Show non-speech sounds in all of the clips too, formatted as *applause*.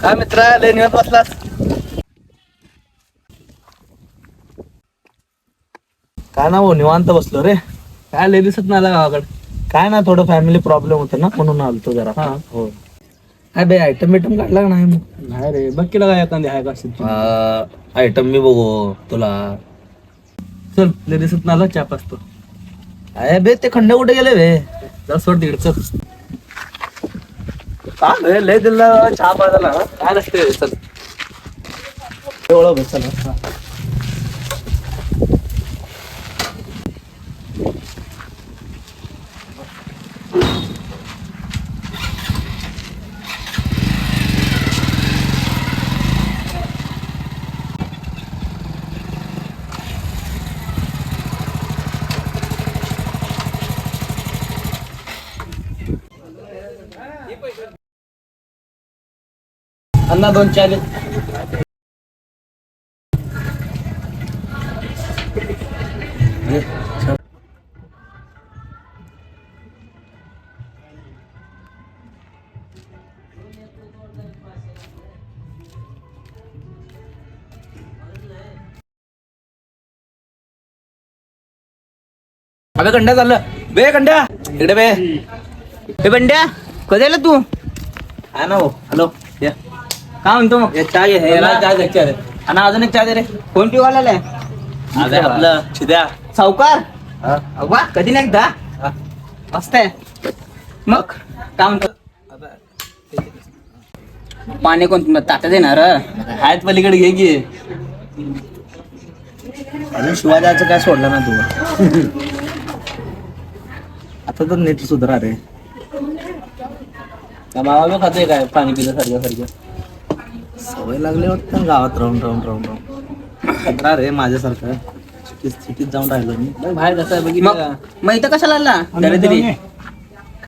काय मित्रा लय निवांत बसलास? काय ना भाऊ निवांत बसलो रे. काय लय दिसत नाही आला गावाकडे? काय ना थोडं फॅमिली प्रॉब्लेम होता ना म्हणून आलतो जरा. हा. हो. काय बे आयटम बिटम काढला का नाही मग? नाही रे बघ केला काय एखादी आहे का आयटम मी बघू तुला. चल लय दिसत नाही आला चहा असतो अरे बे ते खंड कुठे गेले बे? जरा सोड तिकडे चल. का बे लय दिला चहा पाजायला काय नसते अन्ना अण्णा दोन चार. अबे कंड्या चाललं. बे कंड्या इकडे बे. बे बंड्या कधी आला तू? हा ना हो हॅलो. काय म्हणतो मग? हे चहा घे हे याला चहा घे चहा दे. आणि अजून एक चहा दे रे. कोण पिवाला आलाय अबे आपलं चिद्या सावकार? हा. वा कधी नाही एकदा? हा. मस्त आहे. मग? काय म्हणतो? पाणी कोण तुला ताटा देणार आहेत पलीकडे घे की. अजून शिवाजाचं काय सोडलं ना तू आता तर नीट सुधरा रे. त्या मावा खाते काय? पाणी पिल्यासारख्या सारखं. सवय लागली वाटतं गावात राहून राहून राहून राहून. खतरा रे माझ्यासारखं. सिटीत सिटीत जाऊन राहिलो मी. बघ बाहेर कसं आहे मग बघितलं मग इथं कशाला आला? तरी तरी.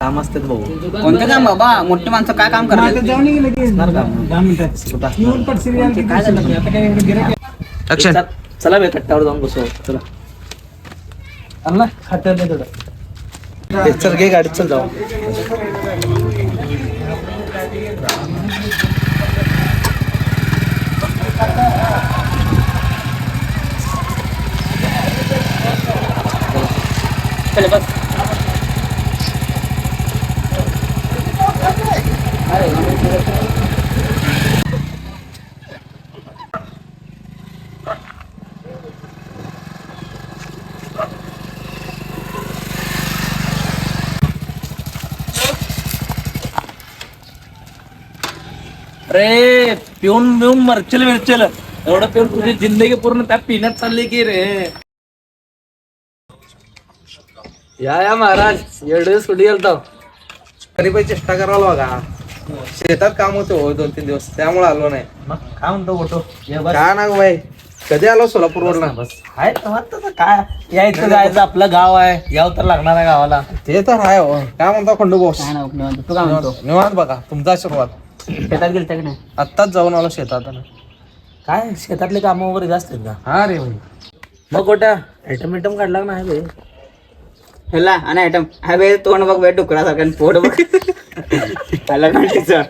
काम असतात भाऊ. कोणतं काम? बाबा मोठे माणसं काय काम करतात? अक्षर. चल- चला बे कट्ट्यावर जाऊन बसू. चला. अण्णा खात्यात नाही थोडं ए, चल घे गाडीत चल जाऊ. चल बस अरे पिऊन पिऊन मरचल मिरचल एवढं पिऊन तुझी जिंदगी पूर्ण त्या पिण्यात चालली की रे या या महाराज. एवढे सुटी गेलतो? तरी पण चेष्टा करायला बघा. शेतात काम होतं हो दोन तीन दिवस. त्यामुळे आलो नाही. मग काय म्हणतो फोटो काय ना बाई? कधी आलो सोलापूर वरला बस. आहे तेव्हा तसं काय? यायचं जायचं आपलं गाव आहे. याव तर लागणार आहे गावाला. ते तर आहे हो. काय म्हणता खंडू बॉस काय नाही निवांत. तू काय म्हणतो? निवांत बघा. तुमचा आशीर्वाद. शेतात गेलता की नाही? आत्ताच जाऊन आलो शेतात. काय? शेतातले काम वगैरे जास्त आहेत का? हा रे भाई मग कोट्या आयटम आयटम काढला का नाही बे ह्याला आणि आयटम हा बे तोंड बघ बे डुकरासारखं आणि पोट बघ. त्याला काढायचं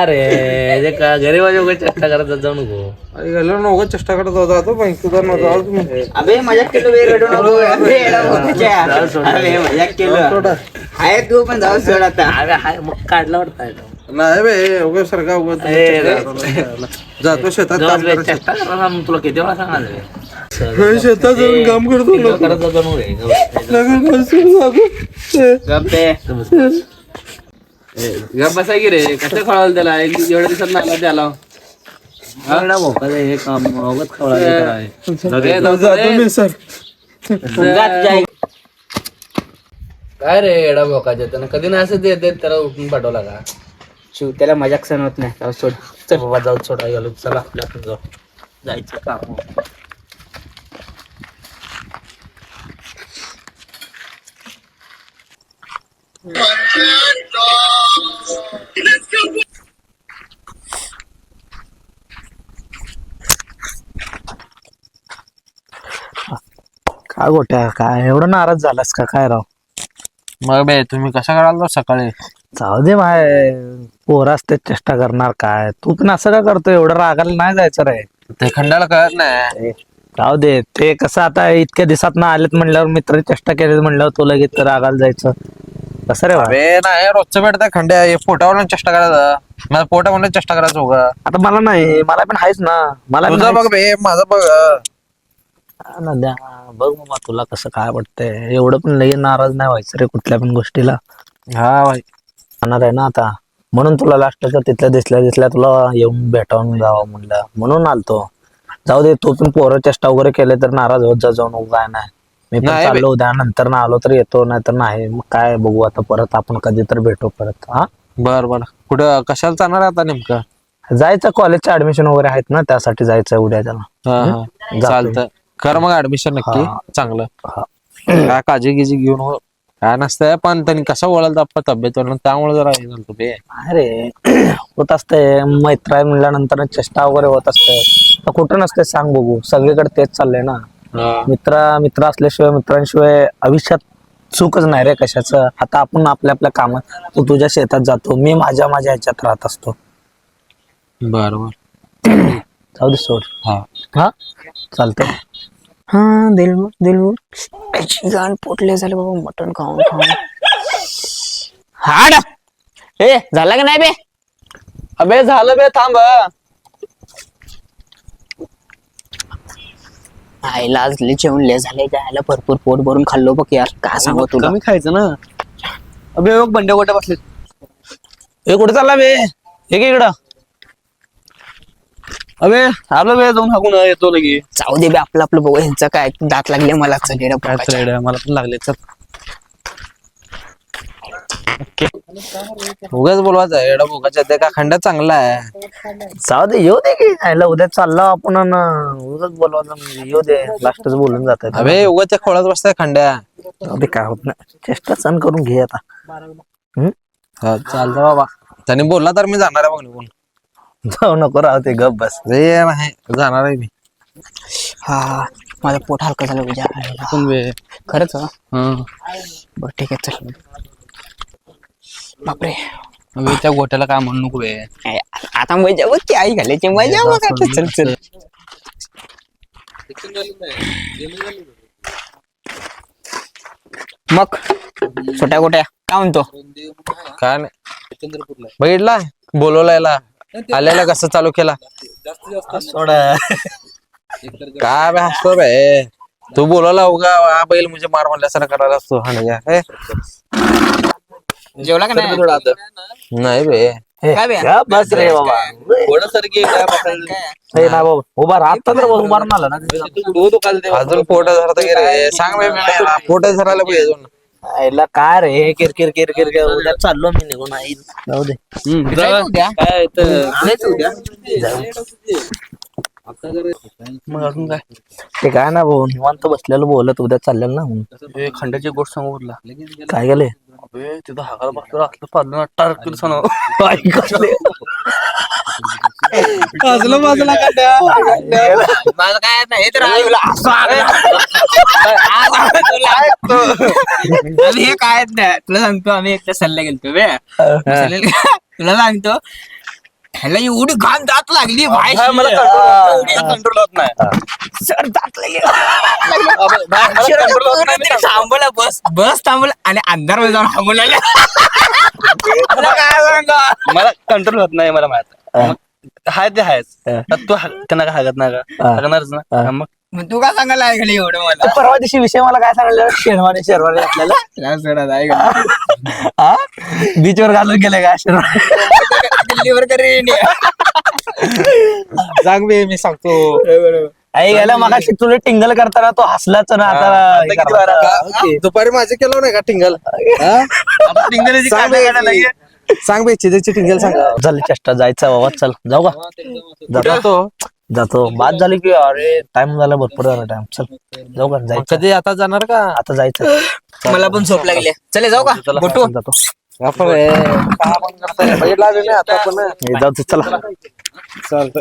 अरे जे का गरीबाच्या वगैरे चेष्टा करत जाऊ नको. अरे गेलो नव्हतं चेष्टा करत होता तो बँकेत नव्हता आज तुम्ही. अबे मजाक केलं बे रडू नको. अबे येडा बोकाच्या. अबे मजाक केलं. आहे तू पण जाऊ सोड आता. अरे हाय मग काढला वाटतं item. नाही बे उगाच सारखा उगाच ए, जातो शेतात जाऊ काम बे, करायचं. चेष्टा करा ना, तुला किती वेळा रे? शेतात जाऊन काम करतो गप बसा की रे. कसं खळाल त्याला? एक एवढ्या दिवसात नाही त्याला. एवढा भोका रे, हे काम. खवळा हे. काय. सर. रे एडा भोकाच्या त्यानं कधी नाही असं देत देत त्याला उठून पाठवला का? शिव त्याला मजाक सण होत नाही. त्याला सोड चल. बाबा जाऊ सोडा गेलो. चला आपल्या आपण जाऊ. जायचं काम. काय गोट्या काय? एवढं नाराज झालास का? काय राव? मग बे तुम्ही कसा कराल सकाळी? जाऊ दे माय पोरं असते चेष्टा करणार काय? तू पण असं का करतो? एवढं रागाला नाही जायचं रे. ते खंडाला कळत नाही. जाऊ दे. ते कसं आता इतक्या दिवसात ना आलेत म्हणल्यावर मित्र चेष्टा केले म्हणल्यावर तू लगेच रागाला जायचं. कसं रे बा? अरे नाही रोजचं भेटत खंड्या? पोटावर चेष्टा करायचं. माझं पोटा म्हणून चेष्टा करायचं हो का आता मला नाही मला पण आहेच ना. मला पण तुझं बघ बे माझं बघ. हा ना द्या बघ मग तुला कसं काय वाटतंय? एवढं पण लई नाराज नाही व्हायचं रे कुठल्या पण गोष्टीला. हा भाई जाणार आहे ना आता. म्हणून तुला लास्टचं तिथल्या दिसल्या दिसल्या तुला येऊन भेटावून जावं म्हणलं. म्हणून आलतो. जाऊ दे तू पण पोरं चेष्टा वगैरे केले तर नाराज होत जा जाऊन काय नाही. मी पण नाही बे. चाललो उद्या नंतर ना आलो तर येतो नाही तर नाही. मग काय बघू आता परत आपण कधी तर भेटू परत हा? बर बर. कुठं कशाला जाणार आहे आता नेमकं? जायचं कॉलेजचं ऍडमिशन वगैरे आहेत ना त्यासाठी जायचं उद्या त्याला. हा हा. चालतं कर मग ऍडमिशन नक्की. हा. चांगलं. हा. काय काळजी गिजी घेऊन हो. काय नसतंय पण त्यांनी कसं वळलं आपल्या तब्येतवर? त्यामुळे जरा हे झालं बे. अरे होत असते मैत्र आहे म्हणल्यानंतर चेष्टा वगैरे होत असते तर कुठं नसते सांग बघू. सगळीकडे तेच चाललंय ना. मित्र मित्र असल्याशिवाय मित्रांशिवाय आयुष्यात चूकच नाही रे कशाचं. आता आपण आपल्या आपल्या कामात तू तुझ्या शेतात जातो मी माझ्या माझ्या ह्याच्यात राहत असतो. बर बर जाऊ दे सोड. हा. हा? चालतंय. हा दिलबुर दिलबुर त्याची गाण पोटले झाले बाबा मटण खाऊन खाऊन. हाड! ए झाला का नाही बे? अबे झालं बे थांब. आईला लय जेवण लय झालंय जायला भरपूर पोट भरून खाल्लो बघ यार. काय सांगू तुला? कमी खायचं ना? अबे बघ बंडे गोट्या बसले ए कुठे चालला बे? हे की इकडं. अबे आलो बे जाऊन हाकून येतो लगे. जाऊ दे बे आपलं आपलं बघू ह्यांचं काय दात लागले मला काय मला पण लागले चल. उगाच बोलवायचं एवढा भोगाच्या ते का खंड चांगला आहे. जाऊ दे येऊ दे की. जायला उद्या चाललो आपण अन उगाच बोलवायचं म्हणजे येऊ दे. लास्टच बोलून जात अबे उगाच त्या खोळात बसताय खंड्या. दे काय होत नाही. चेष्टा सण करून घे आता. हम्म? हा, चालतं बाबा. त्याने बोलला तर मी जाणार आहे बघ निघून. जाऊ नको राहू ते गप बस. रे नाही जाणार आहे मी. हा माझं पोट हलकं झालं उद्या. पण खरंच? हा? हं. बरं ठीक आहे चल. बापरे. अबे, त्या गोट्याला काय म्हणू नको बे. आता मजा बघ की आई घालायची. मजा बघ आता. चल चल. मग छोट्या गोट्या. काय म्हणतो? काय नाही. बघितला? बोलवलायला. आल्याला कसं चालू केला? सोडा. काय बे हसतो बे. तू बोलवला उगा. हा बैल म्हणजे मार म्हणल्यासारखं करायला असतो. हे? जेवला का नाही? नाही बे. काय बे? क्या बस रे बाबा. उभा राहा. तर उभा राहून आला ना. अजून पोट धरता की रे सांग बे मला, पोट धरायला पाहिजे अजून. आईला काय रे? किरकिर किरकिर किर उद्या चाललो मी निघून आई. जाऊ दे. जायचं उद्या? जायचं उद्या. मग अजून काय? ते काय ना भाऊ निवांत बसलेलं बोलत उद्या चाललेलं ना म्हणून. खंडाची गोष्ट सांगू तुला काय गेले? अबे तिथं बसलो असलं ना बाजूला माझं काय नाही तर आई तुला असं आलं. आज आलं तुला. आम्ही हे काय नाही तुला सांगतो आम्ही एकदा सल्ला गेलतो बे तुला सांगतो ह्याला एवढी घाण दात लागली भाई मला कंट्रोल होत नाही. सर दात लागली थांबवला बस बस थांबवला आणि अंधारमध्ये जाऊन तुला काय सांगा मला कंट्रोल होत नाही मला माहीत मग हाय ते आता तू हा- त्यांना काय हागत नाही का? हा. हागणारच ना? हा. मग मग तू काय सांगायला ऐकलं एवढं मला? परवा दिवशी विषय मला काय सांगितलं शेरवानी शेरवानी आपल्याला. *laughs* सोडा हा? बीचवर घालून गेले का शेरवानी? दिल्लीवर सांग बे मी सांगतो. आई गेला मग तुला टिंगल करताना तो हसलाच ना आता हे. दुपारी माझे केलं नाही का टिंगल? सांग बे सांग बे चिजेची टिंगल सांग. झाली चेष्टा जायचं बाबा चल. जाऊ का? जातो. जातो. बाद झाली की अरे टाइम झाला भरपूर झाला टाइम चल जाऊ का जायचं. कधी आता जाणार का? आता जायचं. *laughs* मला पण झोप लागली. चले जाऊ का? बोटू. जातो. आपण हे, जाऊ दे, चला. चालतं